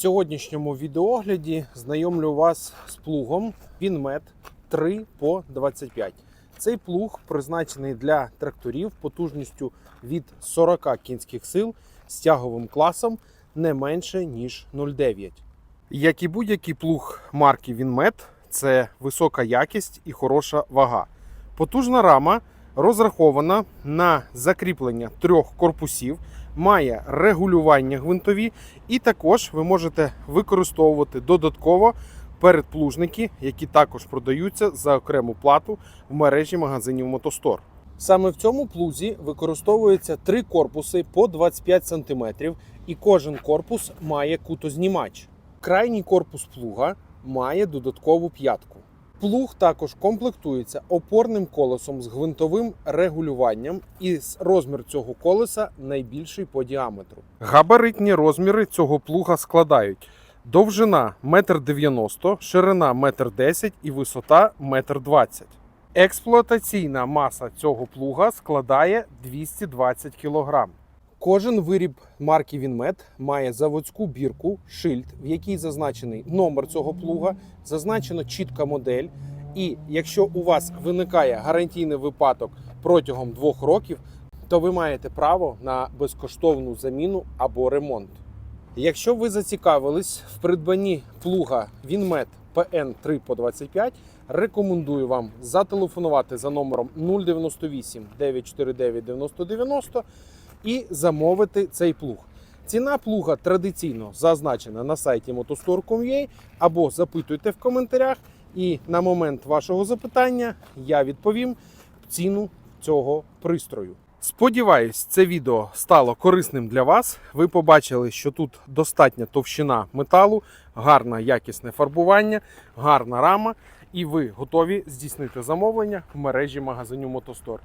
сьогоднішньому відеогляді знайомлю вас з плугом Вінмет 3 по 25. Цей плуг призначений для тракторів потужністю від 40 кінських сил з тяговим класом не менше ніж 0,9. Як і будь-який плуг марки Вінмет, це висока якість і хороша вага. Потужна рама розрахована на закріплення трьох корпусів, має регулювання гвинтові, і також ви можете використовувати додатково передплужники, які також продаються за окрему плату в мережі магазинів Мотостор. Саме в цьому плузі використовується три корпуси по 25 см, і кожен корпус має кутознімач. Крайній корпус плуга має додаткову п'ятку. Плуг також комплектується опорним колесом з гвинтовим регулюванням, і розмір цього колеса найбільший по діаметру. Габаритні розміри цього плуга складають довжина 1,90 м, ширина 1,10 м і висота 1,20 м. Експлуатаційна маса цього плуга складає 220 кг. Кожен виріб марки Вінмет має заводську бірку, шильд, в якій зазначений номер цього плуга, зазначена чітка модель. І якщо у вас виникає гарантійний випадок протягом двох років, то ви маєте право на безкоштовну заміну або ремонт. Якщо ви зацікавились в придбанні плуга Вінмет PN 3 по 25, рекомендую вам зателефонувати за номером 098 949 9090 і замовити цей плуг. Ціна плуга традиційно зазначена на сайті motostore.com.ua або запитуйте в коментарях, і на момент вашого запитання я відповім ціну цього пристрою. Сподіваюсь, це відео стало корисним для вас. Ви побачили, що тут достатня товщина металу, гарне якісне фарбування, гарна рама, і ви готові здійснити замовлення в мережі магазинів Мотостор.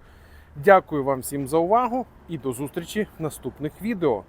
Дякую вам всім за увагу і до зустрічі в наступних відео.